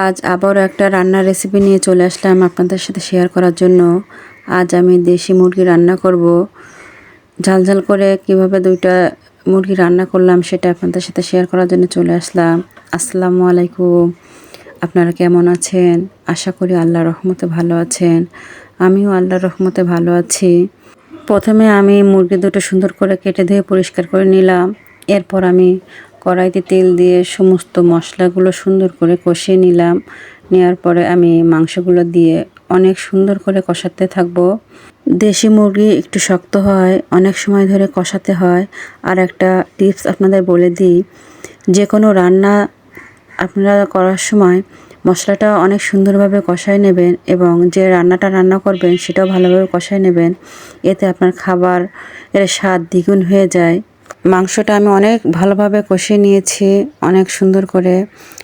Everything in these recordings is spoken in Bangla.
আজ আবারও একটা রান্নার রেসিপি নিয়ে চলে আসলাম আপনাদের সাথে শেয়ার করার জন্য। আজ আমি দেশি মুরগি রান্না করব। ঝালঝাল করে কীভাবে দুইটা মুরগি রান্না করলাম সেটা আপনাদের সাথে শেয়ার করার জন্য চলে আসলাম। আসসালামু আলাইকুম। আপনারা কেমন আছেন? আশা করি আল্লাহ রহমতে ভালো আছেন। আমিও আল্লাহ রহমতে ভালো আছি। প্রথমে আমি মুরগি দুটো সুন্দর করে কেটে ধুয়ে পরিষ্কার করে নিলাম। এরপর আমি কড়াইতে তেল দিয়ে সমস্ত মশলাগুলো সুন্দর করে কষিয়ে নিলাম। নেওয়ার পরে আমি মাংসগুলো দিয়ে অনেক সুন্দর করে কষাতে থাকব। দেশি মুরগি একটু শক্ত হয়, অনেক সময় ধরে কষাতে হয়। আর একটা টিপস আপনাদের বলে দিই যে কোনো রান্না আপনারা করার সময় মশলাটা অনেক সুন্দরভাবে কষায় নেবেন এবং যে রান্নাটা রান্না করবেন সেটাও ভালোভাবে কষায় নেবেন। এতে আপনার খাবার এর স্বাদ দ্বিগুণ হয়ে যায়। মাংসটা আমি অনেক ভালোভাবে কষিয়ে নিয়েছি, অনেক সুন্দর করে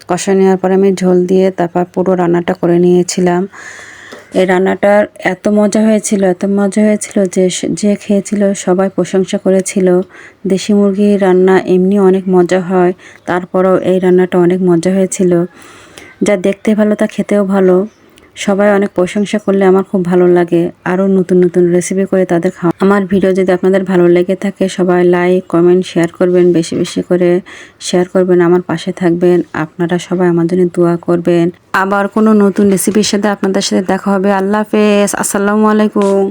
কষা নেওয়ার পরে আমি ঝোল দিয়ে তারপর পুরো রান্নাটা করে নিয়েছিলাম। এই রান্নাটার এত মজা হয়েছিল, এত মজা হয়েছিল যে যে খেয়েছিল সবাই প্রশংসা করেছিল। দেশি মুরগির রান্না এমনি অনেক মজা হয়, তারপরেও এই রান্নাটা অনেক মজা হয়েছিল। যা দেখতে ভালো তা খেতেও ভালো। সবাই অনেক প্রশংসা করলে আমার খুব ভালো লাগে। আরও নতুন নতুন রেসিপি করে তাদের খাওয়া আমার ভিডিও যদি আপনাদের ভালো লেগে থাকে, সবাই লাইক কমেন্ট শেয়ার করবেন। বেশি বেশি করে শেয়ার করবেন, আমার পাশে থাকবেন। আপনারা সবাই আমার জন্য দোয়া করবেন। আবার কোনো নতুন রেসিপির সাথে আপনাদের সাথে দেখা হবে। আল্লাহ হাফেজ। আসসালামু আলাইকুম।